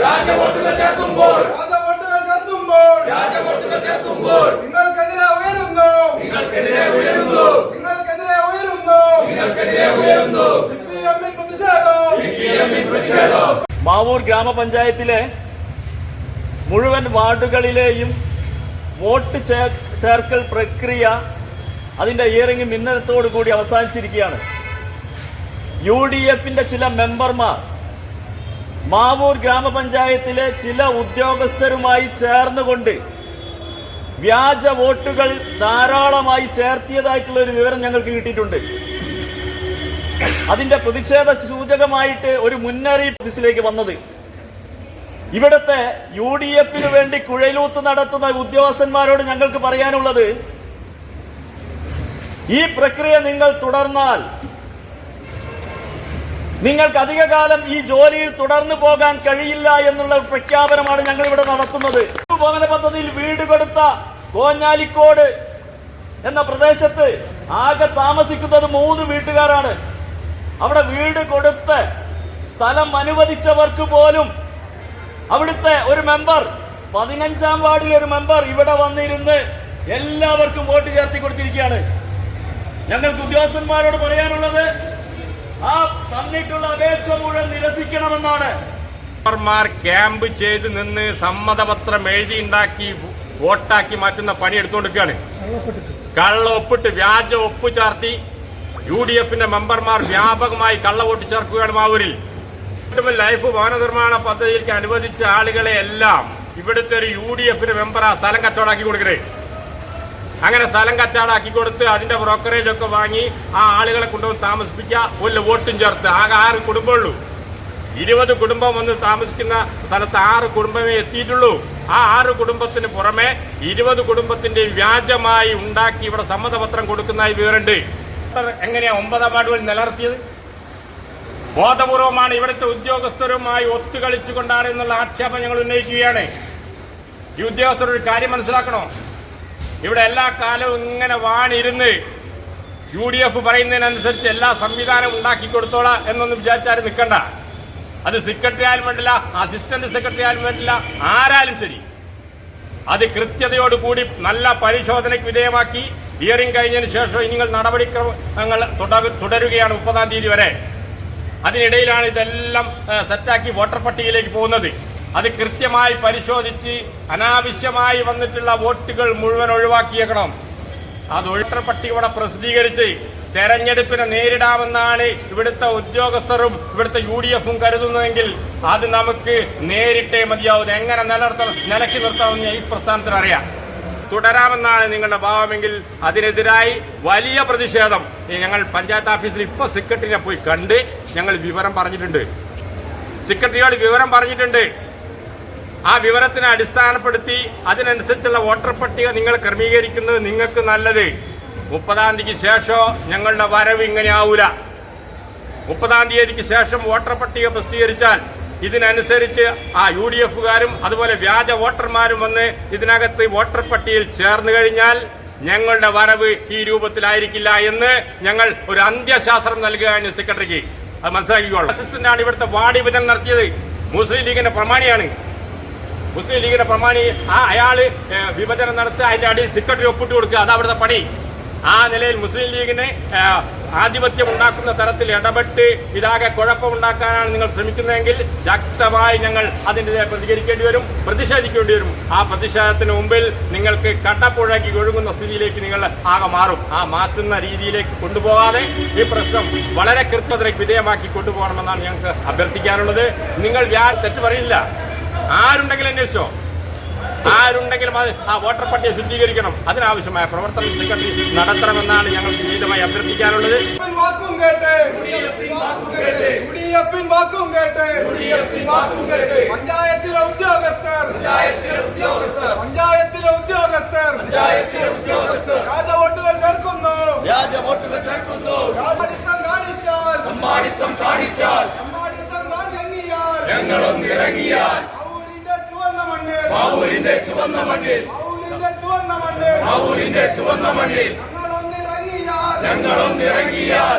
രാജവോട്ടുകൾ ചേർത്തുമ്പോൾ രാജവോട്ടുകൾ ചേർത്തുമ്പോൾ നിങ്ങൾക്കെതിരെ ഉയരുന്നു. നിങ്ങൾക്കെതിരെ ഉയരുന്നു നിങ്ങൾക്കെതിരെ ഉയരുന്നു നിങ്ങൾക്കെതിരെ ഉയരുന്നു സിപിഎമ്മിൻ പ്രതിഷേധം സിപിഎമ്മിൻ പ്രതിഷേധം മാവൂർ ഗ്രാമപഞ്ചായത്തിലെ മുഴുവൻ വാർഡുകളിലെയും വോട്ട് ചേർക്കൽ പ്രക്രിയ അതിന്റെ ഇയറിംഗ് മിന്നലത്തോടു കൂടി അവസാനിച്ചിരിക്കുകയാണ്. യു ഡി എഫിന്റെ ചില മെമ്പർമാർ മാവൂർ ഗ്രാമപഞ്ചായത്തിലെ ചില ഉദ്യോഗസ്ഥരുമായി ചേർന്നുകൊണ്ട് വ്യാജ വോട്ടുകൾ ധാരാളമായി ചേർത്തിയതായിട്ടുള്ള ഒരു വിവരം ഞങ്ങൾക്ക് കിട്ടിയിട്ടുണ്ട്. അതിന്റെ പ്രതിഷേധ സൂചകമായിട്ട് ഒരു മുന്നറിയിപ്പ് ഓഫീസിലേക്ക് വന്നത്. ഇവിടുത്തെ യു ഡി എഫിന് വേണ്ടി കുഴലൂത്ത് നടത്തുന്ന ഉദ്യോഗസ്ഥന്മാരോട് ഞങ്ങൾക്ക് പറയാനുള്ളത് ഈ പ്രക്രിയ നിങ്ങൾ തുടർന്നാൽ നിങ്ങൾക്ക് അധികകാലം ഈ ജോലിയിൽ തുടർന്നു പോകാൻ കഴിയില്ല എന്നുള്ള പ്രഖ്യാപനമാണ് ഞങ്ങൾ ഇവിടെ നടത്തുന്നത്. ഭവന പദ്ധതിയിൽ വീട് കൊടുത്ത കോഞ്ഞാലിക്കോട് എന്ന പ്രദേശത്ത് ആകെ താമസിക്കുന്നത് മൂന്ന് വീട്ടുകാരാണ്. അവിടെ വീട് കൊടുത്ത് സ്ഥലം അനുവദിച്ചവർക്ക് പോലും അവിടുത്തെ ഒരു മെമ്പർ പതിനഞ്ചാം വാർഡിലെ ഒരു മെമ്പർ ഇവിടെ വന്നിരുന്ന് എല്ലാവർക്കും വോട്ട് ചേർത്തി കൊടുത്തിരിക്കുകയാണ്. ഞങ്ങൾക്ക് ഉദ്യോഗസ്ഥന്മാരോട് പറയാനുള്ളത് ആ തന്നിട്ടുള്ള അപേക്ഷ മുഴുവൻ നിരസിക്കണമെന്നാണ്. ക്യാമ്പ് ചെയ്ത് നിന്ന് സമ്മതപത്രം എഴുതി ഉണ്ടാക്കി വോട്ടാക്കി മാറ്റുന്ന പണി എടുത്തുകൊണ്ടിരിക്കുകയാണ്. കള്ള ഒപ്പിട്ട് വ്യാജ ഒപ്പ് ചാർത്തി യു ഡി എഫിന്റെ മെമ്പർമാർ വ്യാപകമായി കള്ളവോട്ട് ചേർക്കുകയാണ് മാവൂരിൽ. ലൈഫ് ഭവന നിർമ്മാണ പദ്ധതിയിലേക്ക് അനുവദിച്ച ആളുകളെ എല്ലാം ഇവിടുത്തെ ഒരു യു ഡി എഫിന്റെ മെമ്പർ ആ സ്ഥലം കച്ചവടാക്കി കൊടുക്കണേ. അങ്ങനെ സ്ഥലം കച്ചവടാക്കി കൊടുത്ത് അതിന്റെ ബ്രോക്കറേജ് ഒക്കെ വാങ്ങി ആ ആളുകളെ കൊണ്ടുവന്ന് താമസിപ്പിക്കുക ഒരു വോട്ടും ചേർത്ത് ആകെ ആറ് കുടുംബമുള്ളൂ ഇരുപത് കുടുംബം വന്ന് താമസിക്കുന്ന സ്ഥലത്ത് ആറ് കുടുംബമേ എത്തിയിട്ടുള്ളൂ. ആ ആറ് കുടുംബത്തിന് പുറമെ ഇരുപത് കുടുംബത്തിന്റെ വ്യാജമായി ഉണ്ടാക്കി ഇവിടെ സമ്മതപത്രം കൊടുക്കുന്നതായി വിവരമുണ്ട്. എങ്ങനെയാ ഒമ്പതാം വാർഡുകൾ നിലനിർത്തിയത്? ബോധപൂർവമാണ് ഇവിടുത്തെ ഉദ്യോഗസ്ഥരുമായി ഒത്തുകളിച്ചുകൊണ്ടാണ് എന്നുള്ള ആക്ഷേപം ഞങ്ങൾ ഉന്നയിക്കുകയാണ്. ഈ ഉദ്യോഗസ്ഥർ ഒരു കാര്യം മനസ്സിലാക്കണോ? ഇവിടെ എല്ലാ കാലവും ഇങ്ങനെ വാണിരുന്ന് യു ഡി എഫ് പറയുന്നതിനനുസരിച്ച് എല്ലാ സംവിധാനവും ഉണ്ടാക്കി കൊടുത്തോളാം എന്നൊന്നും വിചാരിച്ചാൽ നിൽക്കണ്ട. അത് സെക്രട്ടറി ആയാലും വേണ്ടില്ല അസിസ്റ്റന്റ് സെക്രട്ടറി ആയാലും വേണ്ടില്ല ആരായാലും ശരി. അത് കൃത്യതയോടുകൂടി നല്ല പരിശോധനയ്ക്ക് വിധേയമാക്കി ഹിയറിംഗ് കഴിഞ്ഞതിന് ശേഷം നിങ്ങൾ നടപടിക്രമങ്ങൾ തുട- തുടരുകയാണ് മുപ്പതാം തീയതി വരെ. അതിനിടയിലാണ് ഇതെല്ലാം സെറ്റാക്കി വോട്ടർ പട്ടികയിലേക്ക് പോകുന്നത്. അത് കൃത്യമായി പരിശോധിച്ച് അനാവശ്യമായി വന്നിട്ടുള്ള വോട്ടുകൾ മുഴുവൻ ഒഴിവാക്കിയേക്കണം. അത് വോട്ടർ പട്ടിക ഇവിടെ പ്രസിദ്ധീകരിച്ച് തെരഞ്ഞെടുപ്പിനെ നേരിടാമെന്നാണ് ഇവിടുത്തെ ഉദ്യോഗസ്ഥരും ഇവിടുത്തെ യു ഡി എഫും കരുതുന്നതെങ്കിൽ അത് നമുക്ക് നേരിട്ടേ മതിയാവും. എങ്ങനെ നിലനിർത്തണം നിലക്കി നിർത്തണമെന്ന് ഈ പ്രസ്ഥാനത്തിന് അറിയാം. തുടരാമെന്നാണ് നിങ്ങളുടെ ഭാവമെങ്കിൽ അതിനെതിരായി വലിയ പ്രതിഷേധം. ഞങ്ങൾ പഞ്ചായത്ത് ഓഫീസിൽ ഇപ്പൊ സെക്രട്ടറിനെ പോയി കണ്ട് ഞങ്ങൾ വിവരം പറഞ്ഞിട്ടുണ്ട്. സെക്രട്ടറിയോട് വിവരം പറഞ്ഞിട്ടുണ്ട്. ആ വിവരത്തിനെ അടിസ്ഥാനപ്പെടുത്തി അതിനനുസരിച്ചുള്ള വോട്ടർ പട്ടിക നിങ്ങൾ ക്രമീകരിക്കുന്നത് നിങ്ങൾക്ക് നല്ലത്. മുപ്പതാം തീയതിക്ക് ശേഷം ഞങ്ങളുടെ വരവ് ഇങ്ങനെ ആവൂല മുപ്പതാം തീയതിക്ക് ശേഷം വോട്ടർ പട്ടിക പ്രസിദ്ധീകരിച്ചാൽ ഇതിനനുസരിച്ച് ആ യു ഡി എഫുകാരും അതുപോലെ വ്യാജ വോട്ടർമാരും വന്ന് ഇതിനകത്ത് വോട്ടർ പട്ടികയിൽ ചേർന്ന് കഴിഞ്ഞാൽ ഞങ്ങളുടെ വരവ് ഈ രൂപത്തിലായിരിക്കില്ല എന്ന് ഞങ്ങൾ ഒരു അന്ത്യശാസ്ത്രം നൽകുകയാണ് സെക്രട്ടറിക്ക്. അത് മനസ്സിലാക്കിക്കോളാം. അസിസ്റ്റന്റ് ആണ് ഇവിടുത്തെ വാർഡ് വിഭജനം നടത്തിയത്. മുസ്ലിം ലീഗിന്റെ പ്രമാണിയാണ്. മുസ്ലിം ലീഗിന്റെ പ്രമാണി ആ അയാൾ വിഭജനം നടത്തി അതിന്റെ അടിയിൽ സെക്രട്ടറി ഒപ്പിട്ട് കൊടുക്കുക. അത് അവിടുത്തെ പണി. ആ നിലയിൽ മുസ്ലിം ലീഗിന് ആധിപത്യം ഉണ്ടാക്കുന്ന തരത്തിൽ ഇടപെട്ട് ഇതാകെ കുഴപ്പമുണ്ടാക്കാനാണ് നിങ്ങൾ ശ്രമിക്കുന്നതെങ്കിൽ ശക്തമായി ഞങ്ങൾ അതിന്റെ പ്രതികരിക്കേണ്ടി വരും പ്രതിഷേധിക്കേണ്ടി വരും. ആ പ്രതിഷേധത്തിന് മുമ്പിൽ നിങ്ങൾക്ക് കടപ്പുഴകി ഒഴുകുന്ന സ്ഥിതിയിലേക്ക് നിങ്ങൾ ആകെ മാറും. ആ മാറ്റുന്ന രീതിയിലേക്ക് കൊണ്ടുപോകാതെ ഈ പ്രശ്നം വളരെ കൃത്യതയ്ക്ക് വിധേയമാക്കി കൊണ്ടുപോകണമെന്നാണ് ഞങ്ങൾക്ക് അഭ്യർത്ഥിക്കാനുള്ളത്. നിങ്ങൾ വ്യാ തെറ്റ് പറയില്ല. ആരുണ്ടെങ്കിലും അന്വേഷിച്ചോ? ആരുണ്ടെങ്കിലും അത് ആ വോട്ടർ പട്ടിക ശുദ്ധീകരിക്കണം. അതിനാവശ്യമായ പ്രവർത്തനം സെക്രട്ടറി നടത്തണമെന്നാണ് ഞങ്ങൾ വിനീതമായി അഭ്യർത്ഥിക്കാനുള്ളത്. പഞ്ചായത്തിലെ ഉദ്യോഗസ്ഥർ. പഞ്ചായത്തിലെ ഉദ്യോഗസ്ഥർ. ചേർക്കുന്നു. ചേർക്കുന്നു. കാണിച്ചാൽ. കാണിച്ചാൽ. ഞങ്ങളൊന്നിറങ്ങിയാൽ. മാവൂരിന്റെ ചുവന്ന മണ്ണിൽ. മാവൂരിന്റെ ചുവന്ന മണ്ണിൽ. ഒന്നിറങ്ങിയാൽ